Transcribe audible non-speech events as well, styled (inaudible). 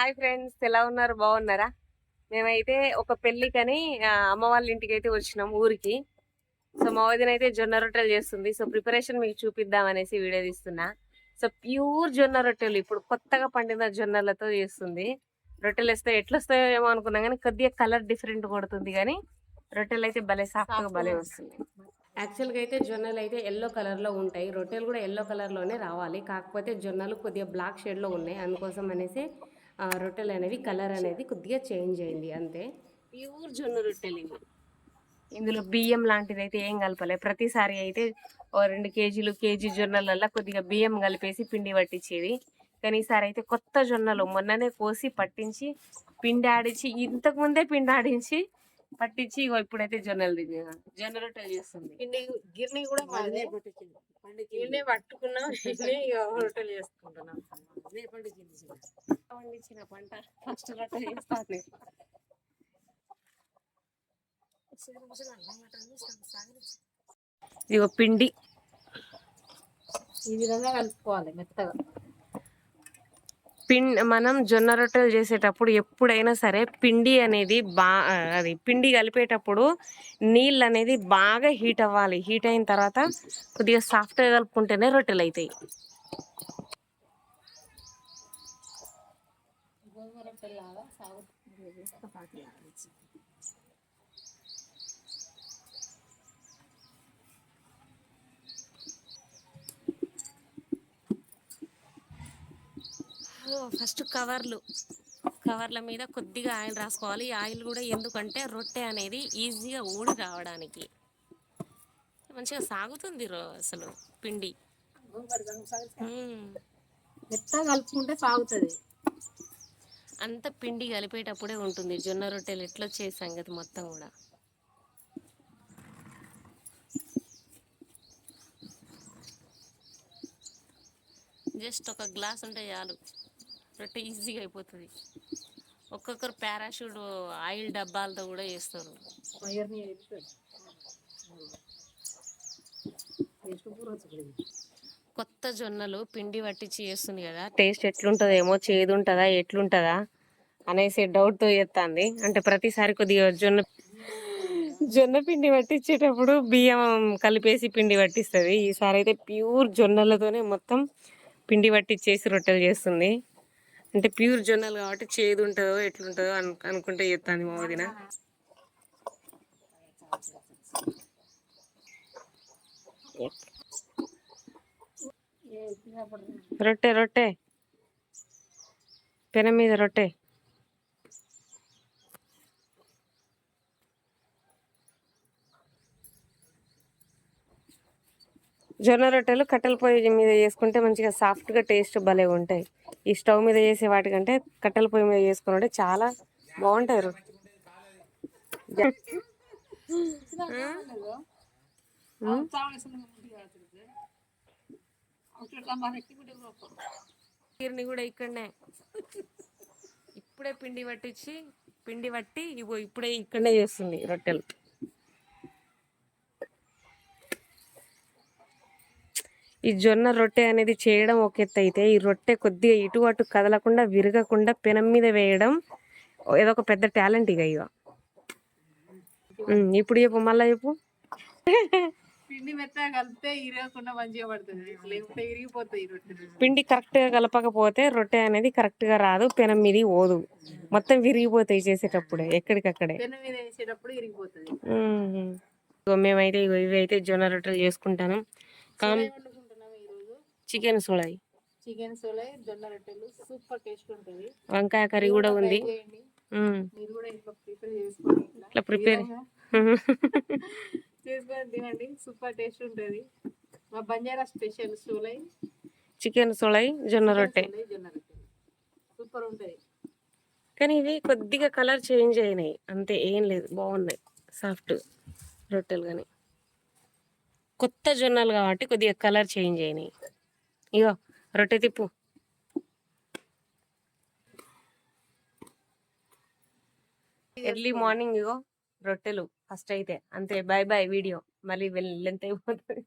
Hi friends ఎలా ఉన్నారు? బాగున్నారా? మేమైతే ఒక పెళ్ళికని అమ్మ వాళ్ళ ఇంటికి అయితే వచ్చినాం ఊరికి. సో మా వదిన అయితే జొన్న రొట్టెలు చేస్తుంది. సో ప్రిపరేషన్ మీకు చూపిద్దాం అనేసి వీడియో తీస్తున్నా. సో ప్యూర్ జొన్న రొట్టెలు ఇప్పుడు కొత్తగా పండిన జొన్నలతో చేస్తుంది. రొట్టెలు వేస్తే ఎట్లా వస్తాయో ఏమో అనుకున్నాం కానీ కొద్దిగా కలర్ డిఫరెంట్ కొడుతుంది కానీ రొట్టెలు అయితే భలే సాఫ్ట్గా భలే వస్తుంది. యాక్చువల్గా అయితే జొన్నలు అయితే ఎల్లో కలర్లో ఉంటాయి. రొట్టెలు కూడా ఎల్లో కలర్లోనే రావాలి. కాకపోతే జొన్నలు కొద్దిగా బ్లాక్ షేడ్లో ఉన్నాయి. అందుకోసం అనేసి రొట్టెలు అనేవి కలర్ అనేది కొద్దిగా చేంజ్ అయింది అంతే. ప్యూర్ జొన్న రొట్టెలు ఇవి. ఇందులో బియ్యం లాంటిది అయితే ఏం కలపలే. ప్రతిసారి అయితే ఓ రెండు కేజీలు కేజీ జొన్నలల్లో కొద్దిగా బియ్యం కలిపేసి పిండి పట్టించేది కానీ ఈసారి అయితే కొత్త జొన్నలు మొన్ననే కోసి పట్టించి పిండి ఆడించి ఇంతకుముందే పిండి ఆడించి పట్టించి ఇగో ఇప్పుడైతే జొన్నలు తిన్నా జొన్న రొట్టెలు చేస్తుంది. గిన్నె గిన్నె కూడా గిన్నె పట్టుకున్నాం రొట్టెలు చేసుకుంటున్నాం. పండించిన పంట. ఫస్ట్ రొట్టె చేస్తాను ఇగో పిండి. ఈ విధంగా కలుపుకోవాలి మెత్తగా. పిండి మనం జొన్న రొట్టెలు చేసేటప్పుడు ఎప్పుడైనా సరే పిండి అనేది బా అది పిండి కలిపేటప్పుడు నీళ్ళు అనేది బాగా హీట్ అవ్వాలి. హీట్ అయిన తర్వాత కొద్దిగా సాఫ్ట్గా కలుపుకుంటేనే రొట్టెలు అవుతాయి గోధుమ రొట్టెలు ఫస్ట్ కవర్లు కవర్ల మీద కొద్దిగా ఆయిల్ రాసుకోవాలి. ఈ ఆయిల్ కూడా ఎందుకంటే రొట్టె అనేది ఈజీగా ఊడి రావడానికి. మంచిగా సాగుతుంది రో- అసలు పిండి. మెత్తగా కలుపుకుంటే సాగుతుంది. అంత పిండి కలిపేటప్పుడే ఉంటుంది. జొన్న రొట్టెలు ఎట్లా వచ్చే సంగతి మొత్తం కూడా. జస్ట్ ఒక గ్లాస్ ఉంటే చాలు. రొట్టె ఈజీగా అయిపోతుంది. ఒక్కొక్కరు పారాషూట్ ఆయిల్ డబ్బాలతో కూడా చేస్తారు. కొత్త జొన్నలు పిండి పట్టించి చేస్తుంది కదా. టేస్ట్ ఎట్లుంటుందేమో చేదు ఉంటుందా ఎట్లుంటుందా అనేసి డౌట్తో చేస్తుంది అంటే ప్రతిసారి కొద్దిగా జొన్న జొన్న పిండి పట్టించేటప్పుడు బియ్యం కలిపేసి పిండి పట్టిస్తుంది. ఈసారి అయితే ప్యూర్ జొన్నలతోనే మొత్తం పిండి పట్టించేసి రొట్టెలు చేస్తుంది. అంటే ప్యూర్ జొన్నలు కాబట్టి చేదు ఉంటుందో ఎట్లుంటుందో అను అనుకుంటే చేస్తాను మా వదిన. రొట్టె రొట్టె. పెన మీద రొట్టె. జొన్న రొట్టెలు కట్టెల పొయ్యి మీద చేసుకుంటే మంచిగా సాఫ్ట్గా టేస్ట్ భలే ఉంటాయి ఈ స్టవ్ మీద చేసే వాటికంటే కట్టెల పొయ్యి మీద చేసుకుంటే చాలా బాగుంటాయి రొట్టె కీర్ని కూడా ఇక్కడనే. ఇప్పుడే పిండి పట్టించి పిండి పట్టి ఇగో ఇప్పుడే ఇక్కడనే చేస్తుంది రొట్టెలు. ఈ జొన్న రొట్టె అనేది చేయడం ఒక ఎత్తు అయితే ఈ రొట్టె కొద్దిగా ఇటు అటు కదలకుండా విరగకుండా పెనం మీద వేయడం ఏదో ఒక పెద్ద టాలెంట్ ఇక ఇక ఇప్పుడు చెప్పు మళ్ళా చెప్పు. పిండి మెత్తగా కలిపితే ఇరగకుండా మంచిగా పడుతుంది. లేకుంటే ఇరిగిపోతాయి రొట్టెలు పిండి కరెక్ట్గా కలపకపోతే రొట్టె అనేది కరెక్ట్గా రాదు పెనం మీది ఓదు మొత్తం విరిగిపోతాయి చేసేటప్పుడే ఎక్కడికక్కడే. పెన మీద వేసేటప్పుడు ఇరిగిపోతుంది. మేమైతే ఇవి అయితే జొన్న రొట్టెలు చేసుకుంటాను. చికెన్ సోళాయి చికెన్ సోలై జొన్న రొట్టెలు సూపర్ టేస్ట్ ఉంటుంది. వంకాయ కర్రీ కూడా ఉంది. మీరు కూడా ఇంట్లో ప్రిపేర్ చేసుకోండి ఇట్లా. ప్రిపేర్. (laughs) చేసుకొని తినండి. సూపర్ టేస్ట్ ఉంటుంది. మా బంజారా స్పెషల్ సోలై చికెన్ సోళాయి జొన్న రొట్టె. సోలై జొన్న రొట్టెలు సూపర్ ఉంటుంది. కానీ ఇవి కొద్దిగా కలర్ చేంజ్ అయినాయి. అంతే ఏం లేదు. బాగున్నాయి. సాఫ్ట్ రొట్టెలు కానీ. కొత్త జొన్నలు కాబట్టి కొద్దిగా కలర్ చేంజ్ అయినాయి. ఇగో రొట్టె తిప్పు. ఎర్లీ మార్నింగ్ ఇగో రొట్టెలు. ఫస్ట్ అయితే. అంతే. బాయ్ బాయ్ వీడియో మళ్ళీ లెంత్ అయిపోతుంది.